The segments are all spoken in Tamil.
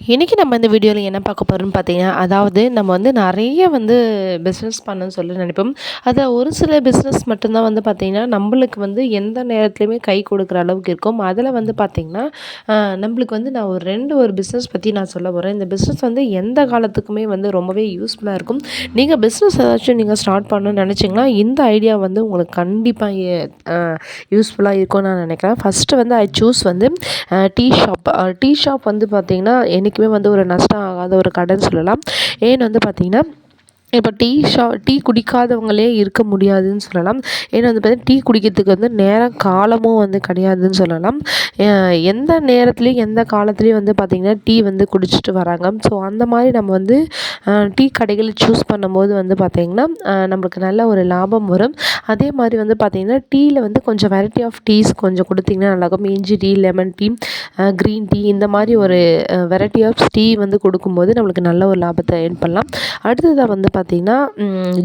இன்றைக்கி நம்ம இந்த வீடியோவில் என்ன பார்க்க போகிறோம்னு பார்த்தீங்கன்னா அதாவது நம்ம வந்து நிறைய வந்து பிஸ்னஸ் பண்ணணும்னு சொல்லி நினைப்போம். அதை ஒரு சில பிஸ்னஸ் மட்டும்தான் வந்து பார்த்திங்கன்னா நம்மளுக்கு வந்து எந்த நேரத்துலையுமே கை கொடுக்குற அளவுக்கு இருக்கும். அதில் வந்து பார்த்திங்கன்னா நம்மளுக்கு வந்து நான் ஒரு ரெண்டு ஒரு பிஸ்னஸ் பற்றி நான் சொல்ல போகிறேன் இந்த பிஸ்னஸ் வந்து எந்த காலத்துக்குமே வந்து ரொம்பவே யூஸ்ஃபுல்லாக இருக்கும். நீங்கள் பிஸ்னஸ் ஏதாச்சும் நீங்கள் ஸ்டார்ட் பண்ணணும்னு நினச்சிங்கன்னா இந்த ஐடியா வந்து உங்களுக்கு கண்டிப்பாக யூஸ்ஃபுல்லாக இருக்கும்னு நான் நினைக்கிறேன். ஃபஸ்ட்டு வந்து ஐ சூஸ் வந்து டீ ஷாப் டீ ஷாப் வந்து பார்த்திங்கன்னா எனக்கு என்றைக்குமே வந்து ஒரு நஷ்டம் ஆகாத ஒரு கடைன்னு சொல்லலாம். ஏன்னு வந்து பார்த்திங்கன்னா இப்போ டீ ஷா டீ குடிக்காதவங்களே இருக்க முடியாதுன்னு சொல்லலாம். ஏன்னா வந்து பார்த்திங்கன்னா டீ குடிக்கிறதுக்கு வந்து நேரம் காலமும் வந்து கிடையாதுன்னு சொல்லலாம். எந்த நேரத்துலேயும் எந்த காலத்துலேயும் வந்து பார்த்திங்கன்னா டீ வந்து குடிச்சிட்டு வராங்க. ஸோ அந்த மாதிரி நம்ம வந்து டீ கடைகளை சூஸ் பண்ணும்போது வந்து பார்த்திங்கன்னா நம்மளுக்கு நல்ல ஒரு லாபம் வரும். அதே மாதிரி வந்து பார்த்திங்கன்னா டீயில் வந்து கொஞ்சம் வெரைட்டி ஆஃப் டீஸ் கொஞ்சம் கொடுத்திங்கன்னா நல்லாயிருக்கும். இஞ்சி tea lemon tea green tea இந்த மாதிரி ஒரு வெரைட்டி ஆஃப் டீ வந்து கொடுக்கும்போது நம்மளுக்கு நல்ல ஒரு லாபத்தை ஏன் பண்ணலாம். அடுத்ததாக வந்து பார்த்திங்கன்னா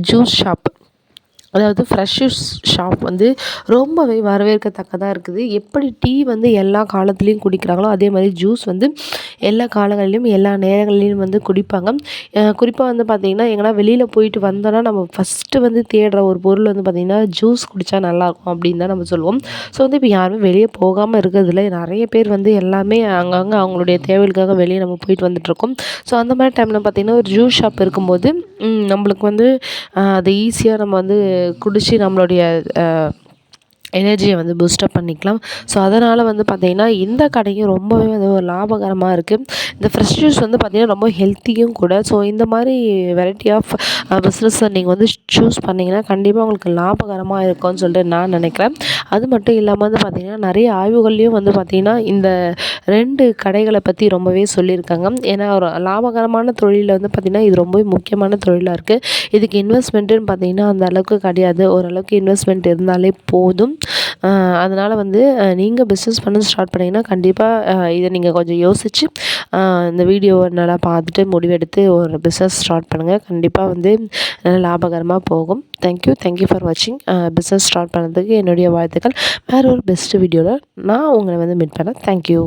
ஜூஸ் ஷாப். அதாவது ஃப்ரெஷ் ஷாப் வந்து ரொம்பவே வரவேற்கத்தக்கதாக இருக்குது. எப்படி டீ வந்து எல்லா காலத்துலேயும் குடிக்கிறாங்களோ அதே மாதிரி ஜூஸ் வந்து எல்லா காலங்களிலும் எல்லா நேரங்களிலும் வந்து குடிப்பாங்க. குறிப்பாக வந்து பார்த்திங்கன்னா எங்கன்னா வெளியில் போயிட்டு வந்தோன்னா நம்ம ஃபஸ்ட்டு வந்து தேடுற ஒரு பொருள் வந்து பார்த்திங்கன்னா ஜூஸ் குடித்தா நல்லாயிருக்கும் அப்படின்னு தான் நம்ம சொல்லுவோம். ஸோ வந்து இப்போ யாருமே வெளியே போகாமல் இருக்கிறதுல நிறைய பேர் வந்து எல்லாமே அங்கங்கே அவங்களுடைய தேவைகளுக்காக வெளியே நம்ம போயிட்டு வந்துட்டுருக்கோம் ஸோ அந்த மாதிரி டைமில் பார்த்திங்கன்னா ஒரு ஜூஸ் ஷாப் இருக்கும்போது நம்மளுக்கு வந்து அதை ஈஸியாக நம்ம வந்து குடித்து நம்மளுடைய எனர்ஜியை வந்து பூஸ்டப் பண்ணிக்கலாம். ஸோ அதனால் வந்து பார்த்திங்கன்னா இந்த கடையும் ரொம்பவே வந்து ஒரு லாபகரமாக இருக்குது இந்த ஃப்ரெஷ் ஜூஸ் வந்து பார்த்திங்கன்னா ரொம்ப ஹெல்த்தியும் கூட. ஸோ இந்த மாதிரி வெரைட்டி ஆஃப் பிஸ்னஸை நீங்கள் வந்து சூஸ் பண்ணிங்கன்னா கண்டிப்பாக உங்களுக்கு லாபகரமாக இருக்கும்னு சொல்லிட்டு நான் நினைக்கிறேன். அது மட்டும் இல்லாமல் வந்து பார்த்திங்கன்னா நிறைய ஆய்வுகள்லேயும் வந்து பார்த்திங்கன்னா இந்த ரெண்டு கடைகளை பற்றி ரொம்பவே சொல்லியிருக்காங்க. ஏன்னா ஒரு லாபகரமான தொழிலில் வந்து பார்த்திங்கன்னா இது ரொம்பவே முக்கியமான தொழிலாக இருக்குது இதுக்கு இன்வெஸ்ட்மெண்ட்டுன்னு பார்த்திங்கன்னா அந்த அளவுக்கு கிடையாது. ஓரளவுக்கு இன்வெஸ்ட்மெண்ட் இருந்தாலே போதும். அதனால் வந்து நீங்கள் பிஸ்னஸ் பண்ண ஸ்டார்ட் பண்ணிங்கன்னா கண்டிப்பாக இதை நீங்கள் கொஞ்சம் யோசித்து இந்த வீடியோவை நல்லா பார்த்துட்டு முடிவெடுத்து ஒரு பிஸ்னஸ் ஸ்டார்ட் பண்ணுங்கள் கண்டிப்பாக வந்து நல்லா லாபகரமாக போகும். Thank you thank you for வாட்சிங் பிஸ்னஸ் ஸ்டார்ட் பண்ணதுக்கு என்னுடைய வாழ்த்துக்கள். வேறு ஒரு பெஸ்ட்டு வீடியோவில் நான் உங்களை வந்து மீட் பண்ணேன் தேங்க்யூ